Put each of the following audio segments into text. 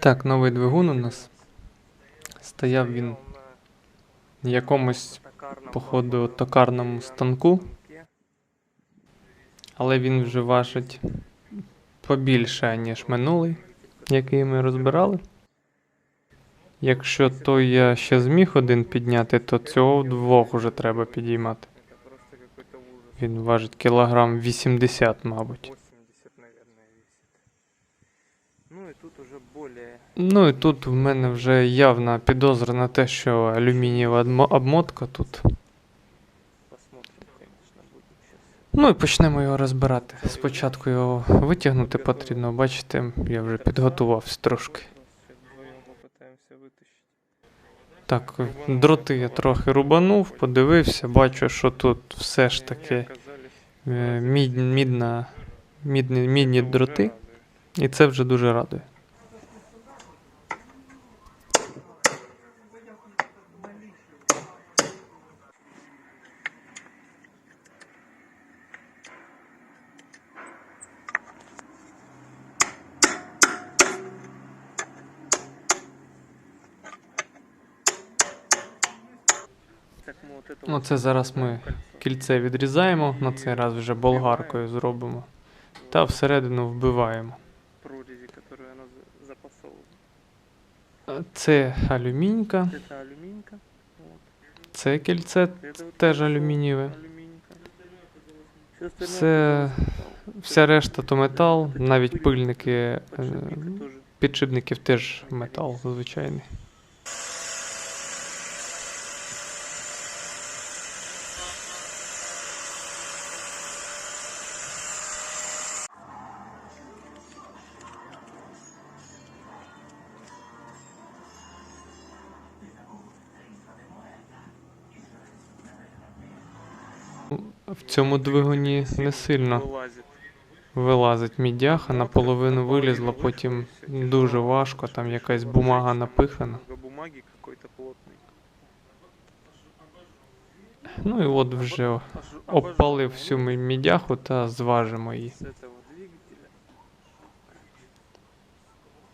Так, новий двигун у нас. Стояв він на якомусь, походу, токарному станку, але він вже важить побільше, ніж минулий, який ми розбирали. Якщо той я ще зміг один підняти, то цього вдвох уже треба підіймати. Він важить кілограм 80, мабуть. 80, наверное, весит. Ну и тут уже более... Ну і тут в мене вже явна підозра на те, що алюмінієва обмотка тут. Ну і почнемо його розбирати. Спочатку його витягнути потрібно, бачите, я вже підготувався трошки. Так, дроти я трохи рубанув, подивився, бачу, що тут все ж таки е, мідні, мідні дроти, і це вже дуже радує. Так мы вот это Ну, вот це зараз ми кольцо. кільце відрізаємо, на цей раз вже болгаркою зробимо. Та всередину вбиваємо. прорези, которые она за- запасовывает. Е, Це алюмінька, Это алюминька. Вот. це кільце Это вот теж кольцо алюмінієве. алюминька. Всё остальное Це тоже металл. Вся решта то метал, навіть пильники е, Подшипник тоже. підшипників теж метал звичайний. В цьому двигуні не сильно Вылазит. вилазить мідяха, наполовину вилізла, потім дуже важко, там якась бумага напихана. Много бумаги какой-то плотный. Ну і от вже Ож- обпалив обожжённый всю вот мі- мідяху та зважимо її. С этого двигателя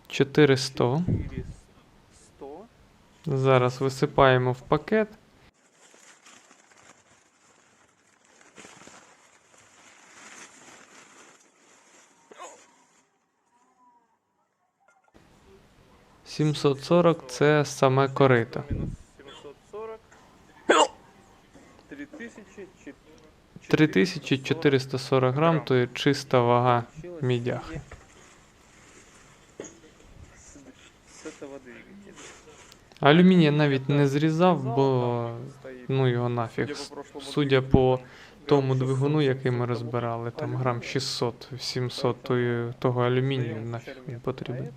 400. 400. Зараз висипаємо в пакет. Сімсот сорок це саме корито. Минус 740. 3000. 3440 грам, то є чиста вага двигателя. Алюміній я навіть не зрізав, бо ну його нафіг. Судя по тому двигуну, який ми розбирали, там грам 600-700 тої- того алюмінію нафіг фермент, потрібен.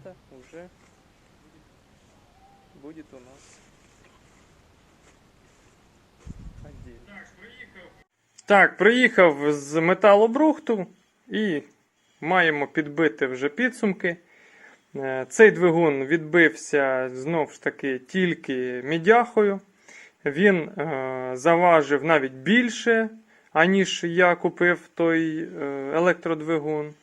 Будет у нас отдельно. Так, приїхав з металобрухту і маємо підбити вже підсумки. Е, Цей двигун відбився знову ж таки тільки мідяхою. Він е, заважив навіть більше, аніж я купив той е, електродвигун.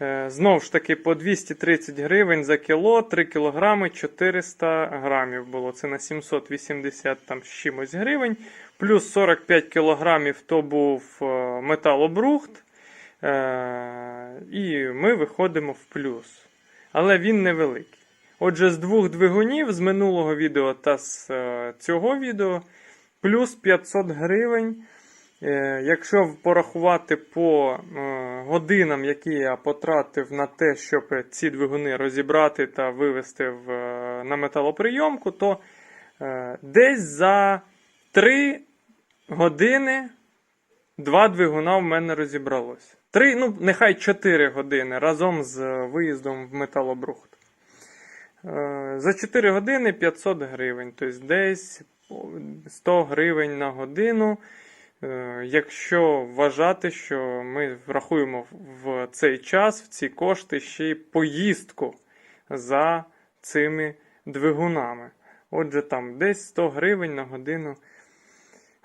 Е, Знову ж таки, по 230 гривень за кіло, 3 кілограми 400 грамів було. Це на 780 там з чимось гривень. Плюс 45 кілограмів то був е, металобрухт. Е, І ми виходимо в плюс. Але він невеликий. Отже, з двох двигунів з минулого відео та з цього відео плюс 500 гривень. Е, Якщо порахувати по е, годинам, які я потратив на те, щоб ці двигуни розібрати та вивести в, е, на металоприйомку, то десь за 3 години два двигуна в мене розібралось. Три, ну нехай 4 години разом з виїздом в металобрухт. За 4 години 500 гривень, тобто десь 100 гривень на годину. Е, Якщо вважати, що ми врахуємо в цей час, в ці кошти ще й поїздку за цими двигунами. Отже, там десь 100 гривень на годину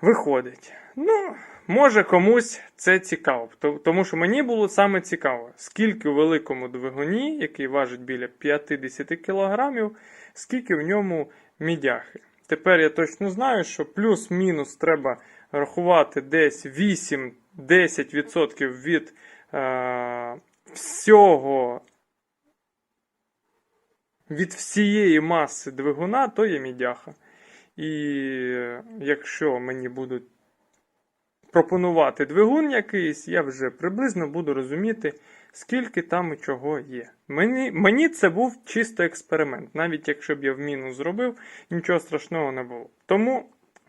виходить. Ну, Може комусь це цікаво, тому що мені було саме цікаво, скільки у великому двигуні, який важить біля 50 кг, скільки в ньому мідяхи. Tепер я точно знаю, що плюс-мінус треба рахувати десь 8-10% від е, всього. Від всієї маси двигуна, то є мідяха. І е, якщо мені будуть пропонувати двигун якийсь, я вже приблизно буду розуміти, скільки там і чого є. Мені, мені це був чисто експеримент. Навіть якщо б я в мінус зробив, нічого страшного не було. Тому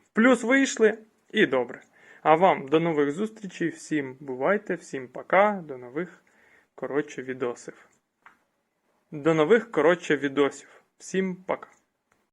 в плюс вийшли і добре. А вам до нових зустрічей. Всім бувайте, всім пока, до нових коротше відосів. До нових коротше відосів. Всім пока.